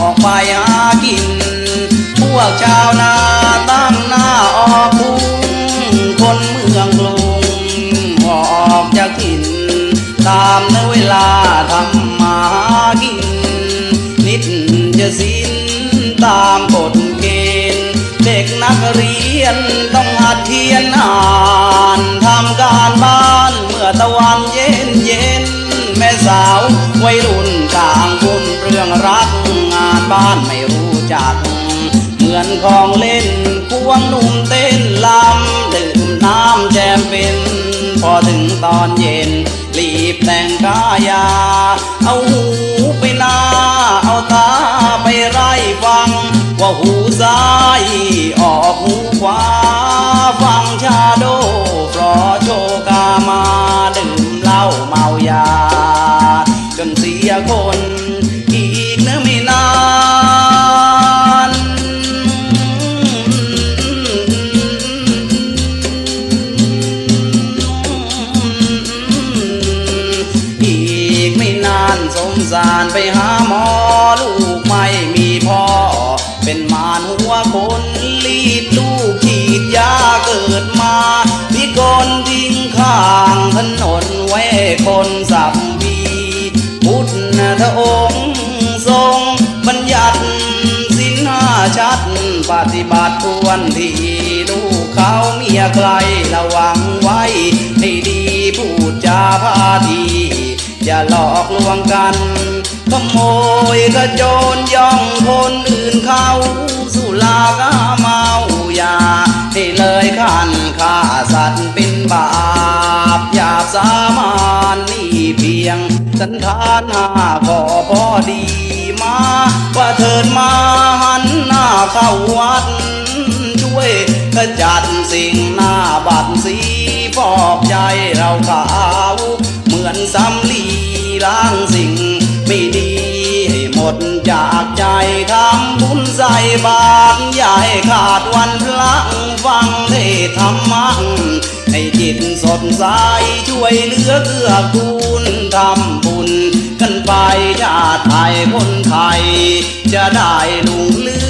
ออกไปหากิน พวกชาวนาตั้งหน้าออกพุ่งคนเมืองกรุงออกจะกินตามในเวลาทำมาากิน นิดจะสิ้นตามกฎเกณฑ์ เด็กนักเรียนต้องหัดเทียนอ่านทำ บ้านไม่รู้จัก เหมือนของเล่นควงหนุ่มเต้นลำดื่มน้ำแจมเป็นพอถึงตอนเย็น รีบแต่งกายา เอาหูไปหน้าเอาตาไปไล่ฟัง ว่าหูซ้ายออกหูขวาฟังชา สารไปหาหมอลูกไม่มีพ่อ เป็นมารหัวคนรีดลูกฉีดยาเกิดมาพิกลทิ้งข้างถนนไว้คนสับพีพุทธองค์ทรงบัญญัติสินห้าชัดปฏิบัติทวนทีลูกเขาเมียใครระวังไว้ให้ดีพูดจาพาที อย่าหลอกลวงกันขโมยกระโจนย่องคนอื่นเขาสุลากาเมายาให้เลยขันฆ่าสัตว์เป็นบาปหยาบสามานนี่เพียง สันทานหาขอพอดีมา ว่าเถิดมาหันหน้าเข้าวัด ช่วยขจัดสิ่งหน้าบัดสีปอบใจเราขาว มือนสำลีล้างสิ่งไม่ดีให้หมดจากใจทำบุญใส่บาตรอย่าให้ขาดวันพลังฟังเทธรรมะให้จิตสดใสช่วยเหลือเกื้อกูลทำบุญกันไปชาติไทยคนไทยจะได้ลุงเลือ